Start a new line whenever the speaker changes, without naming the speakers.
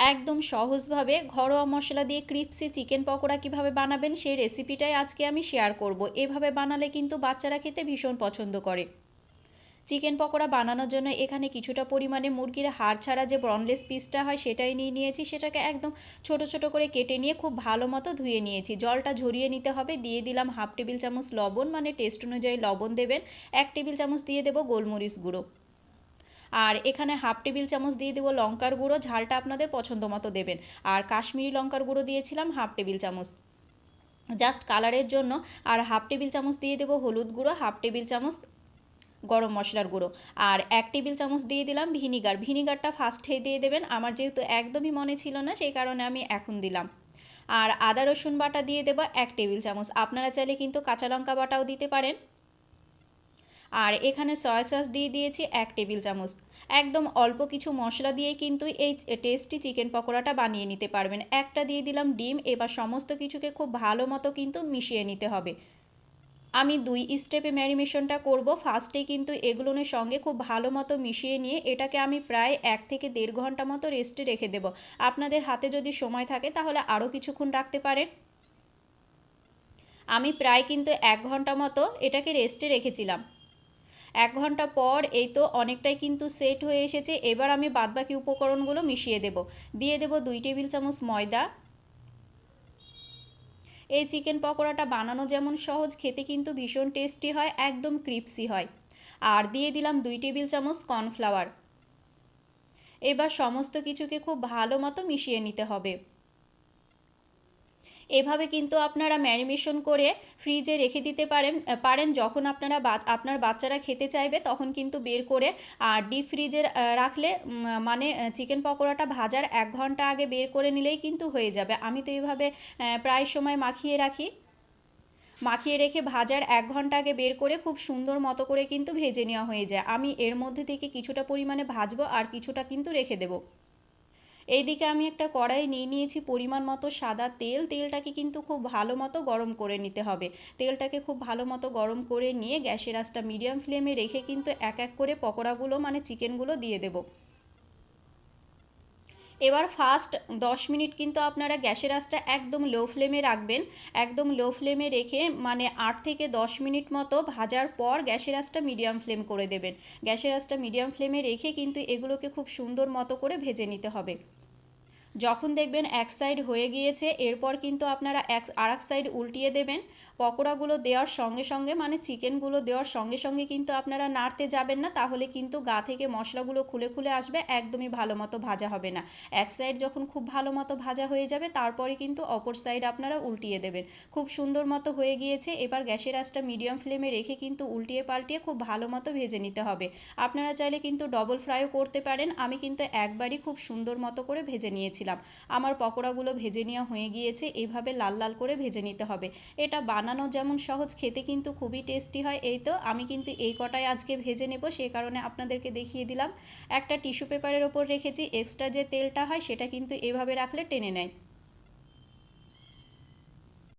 একদম সহজভাবে ঘরোয়া মশলা দিয়ে ক্রিপসি চিকেন পকোড়া কীভাবে বানাবেন সেই রেসিপিটাই আজকে আমি শেয়ার করব। এভাবে বানালে কিন্তু বাচ্চারা খেতে ভীষণ পছন্দ করে। চিকেন পকোড়া বানানোর জন্য এখানে কিছুটা পরিমাণে মুরগির হাড় ছাড়া যে ব্রনলেস পিসটা হয় সেটাই নিয়ে নিয়েছি। সেটাকে একদম ছোট ছোট করে কেটে নিয়ে খুব ভালো মতো ধুয়ে নিয়েছি। জলটা ঝরিয়ে নিতে হবে। দিয়ে দিলাম হাফ টেবিল চামচ লবণ মানে টেস্ট অনুযায়ী লবণ দেবেন। এক টেবিল চামচ দিয়ে দেবো গোলমরিচ গুঁড়ো। আর এখানে হাফ টেবিল চামচ দিয়ে দেবো লঙ্কার গুঁড়ো, ঝালটা আপনাদের পছন্দ মতো দেবেন। আর কাশ্মীরি লঙ্কার গুঁড়ো দিয়েছিলাম হাফ টেবিল চামচ। জাস্ট কালারের জন্য আর হাফ টেবিল চামচ দিয়ে দেবো হলুদ গুঁড়ো, হাফ টেবিল চামচ গরম মশলার গুঁড়ো। আর এক টেবিল চামচ দিয়ে দিলাম ভিনিগার। ভিনিগারটা ফার্স্টেই দিয়ে দেবেন। আমার যেহেতু একদমই মনে ছিল না, সেই কারণে আমি এখন দিলাম। আর আদা রসুন বাটা দিয়ে দেবো এক টেবিল চামচ। আপনারা চাইলে কিন্তু কাঁচা লঙ্কা বাটাও দিতে পারেন। আর এখানে সয়া সস দিয়ে দিয়েছি এক টেবিল চামচ। একদম অল্প কিছু মশলা দিয়ে কিন্তু এই টেস্টি চিকেন পকোড়াটা বানিয়ে নিতে পারবেন। একটা দিয়ে দিলাম ডিম, এবার সমস্ত কিছুকে খুব ভালো মতো কিন্তু মিশিয়ে নিতে হবে। আমি দুই স্টেপে ম্যারিনেশনটা করব। ফার্স্টে কিন্তু এগুলোনের সঙ্গে খুব ভালো মতো মিশিয়ে নিয়ে এটাকে আমি প্রায় এক থেকে দেড় ঘণ্টা মতো রেস্টে রেখে দেব। আপনাদের হাতে যদি সময় থাকে তাহলে আরও কিছুক্ষণ রাখতে পারেন। আমি প্রায় কিন্তু এক ঘণ্টা মতো এটাকে রেস্টে রেখেছিলাম। এক ঘণ্টা পর এই তো অনেকটাই কিন্তু সেট হয়ে এসেছে। এবার আমি বাদবাকি উপকরণগুলো মিশিয়ে দেব। দিয়ে দেব দুই টেবিল চামচ ময়দা। এই চিকেন পকোড়াটা বানানো যেমন সহজ, খেতে কিন্তু ভীষণ টেস্টি হয়, একদম ক্রিপসি হয়। আর দিয়ে দিলাম দুই টেবিল চামচ কর্নফ্লাওয়ার। এবার সমস্ত কিছুকে খুব ভালো মতো মিশিয়ে নিতে হবে। এভাবে কিন্তু আপনারা ম্যারিনেশন করে ফ্রিজে রেখে দিতে পারেন পারেন যখন আপনারা আপনার বাচ্চারা খেতে চাইবে তখন কিন্তু বের করে আর ডিপ ফ্রিজে রাখলে মানে চিকেন পকোড়াটা ভাজার এক ঘণ্টা আগে বের করে নিলেই কিন্তু হয়ে যাবে। আমি তো এইভাবে প্রায় সময় মাখিয়ে রাখি। মাখিয়ে রেখে ভাজার এক ঘণ্টা আগে বের করে খুব সুন্দর মতো করে কিন্তু ভেজে নেওয়া হয়ে যায়। আমি এর মধ্যে থেকে কিছুটা পরিমাণে ভাজবো আর কিছুটা কিন্তু রেখে দেবো। এইদিকে আমি একটা কড়াই নিয়ে নিয়েছি পরিমাণ মতো সাদা তেল। তেলটাকে কিন্তু খুব ভালো মতো গরম করে নিতে হবে। তেলটাকে খুব ভালো মতো গরম করে নিয়ে গ্যাসের আঁচটা মিডিয়াম ফ্লেমে রেখে কিন্তু এক এক করে পকোড়াগুলো মানে চিকেনগুলো দিয়ে দেবো। এবার ফার্স্ট দশ মিনিট কিন্তু আপনারা গ্যাসের আঁচটা একদম লো ফ্লেমে রাখবেন। একদম লো ফ্লেমে রেখে মানে আট থেকে দশ মিনিট মতো ভাজার পর গ্যাসের আঁচটা মিডিয়াম ফ্লেম করে দেবেন। গ্যাসের আঁচটা মিডিয়াম ফ্লেমে রেখে কিন্তু এগুলোকে খুব সুন্দর মতো করে ভেজে নিতে হবে। যখন দেখবেন এক সাইড হয়ে গিয়েছে, এরপর কিন্তু আপনারা এক আর এক সাইড উল্টিয়ে দেবেন। পকোড়াগুলো দেওয়ার সঙ্গে সঙ্গে মানে চিকেনগুলো দেওয়ার সঙ্গে সঙ্গে কিন্তু আপনারা নাড়তে যাবেন না, তাহলে কিন্তু গা থেকে মশলাগুলো খুলে খুলে আসবে, একদমই ভালো মতো ভাজা হবে না। এক সাইড যখন খুব ভালো মতো ভাজা হয়ে যাবে, তারপরে কিন্তু অপর সাইড আপনারা উল্টিয়ে দেবেন। খুব সুন্দর মতো হয়ে গিয়েছে, এবার গ্যাসের আঁচটা মিডিয়াম ফ্লেমে রেখে কিন্তু উল্টিয়ে পাল্টিয়ে খুব ভালো মতো ভেজে নিতে হবে। আপনারা চাইলে কিন্তু ডবল ফ্রাইও করতে পারেন, আমি কিন্তু একবারই খুব সুন্দর মতো করে ভেজে নিয়েছিলাম দিয়েছিলাম আমার পকোড়াগুলো ভেজে নেওয়া হয়ে গিয়েছে, এভাবে লাল লাল করে ভেজে নিতে হবে। এটা বানানো যেমন সহজ, খেতে কিন্তু খুবই টেস্টি হয়। এই তো, আমি কিন্তু এই কটাই আজকে ভেজে নেব, সে কারণে আপনাদেরকে দেখিয়ে দিলাম। একটা টিস্যু পেপারের ওপর রেখেছি, এক্সট্রা যে তেলটা হয় সেটা কিন্তু এভাবে রাখলে টেনে নেয়।